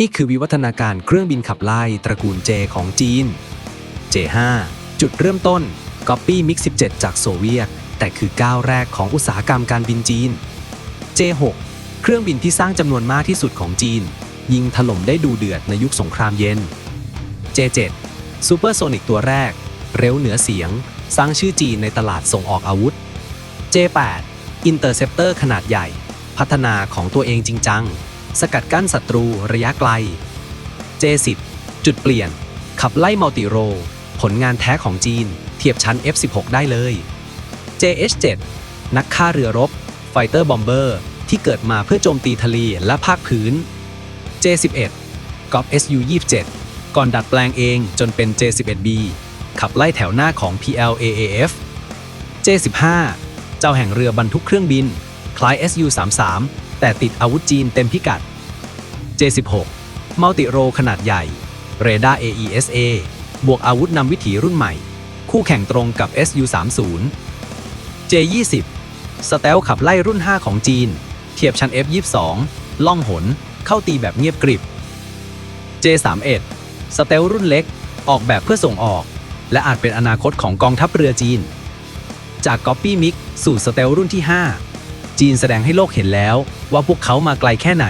นี่คือวิวัฒนาการเครื่องบินขับไล่ตระกูล J ของจีน J5 จุดเริ่มต้น Copy MiG 17 จากโซเวียต แต่คือก้าวแรกของอุตสาหกรรมการบินจีน J6 เครื่องบินที่สร้างจำนวนมากที่สุดของจีน ยิงถล่มได้ดูเดือดในยุคสงครามเย็น J7 ซูเปอร์โซนิกตัวแรก เร็วเหนือเสียง สร้างชื่อจีนในตลาดส่งออกอาวุธ J8 อินเตอร์เซปเตอร์ขนาดใหญ่ พัฒนาของตัวเองจริงจัง สกัดกั้นศัตรูระยะไกล J10 จุดเปลี่ยน ขับไล่มัลติโร ผลงานแท้ของจีน เทียบชั้น F16 ได้เลย JH7 นักฆ่าเรือรบไฟเตอร์บอมเบอร์ที่เกิดมาเพื่อโจมตีทะเลและภาคพื้น J11 กอล์ฟ SU27 ก่อนดัดแปลงเองจนเป็น J11B ขับไล่แถวหน้าของ PLAAF J15 เจ้าแห่งเรือบรรทุกเครื่องบิน คล้าย SU33 แต่ติดอาวุธจีนเต็มพิกัด J16 มัลติโรขนาดใหญ่ เรดาร์ AESA บวกอาวุธนำวิถีรุ่นใหม่ คู่แข่งตรงกับ SU30 J20 สเตลขับไล่รุ่น 5 ของจีน เทียบชั้น F22 ล่องหน เข้าตีแบบเงียบกริบ J31 สเตลรุ่นเล็ก ออกแบบเพื่อส่งออก และอาจเป็นอนาคตของกองทัพเรือจีน จาก Copy Mix สู่สเตลรุ่นที่ 5 จีนแสดงให้โลกเห็นแล้วว่าพวกเขามาไกลแค่ไหน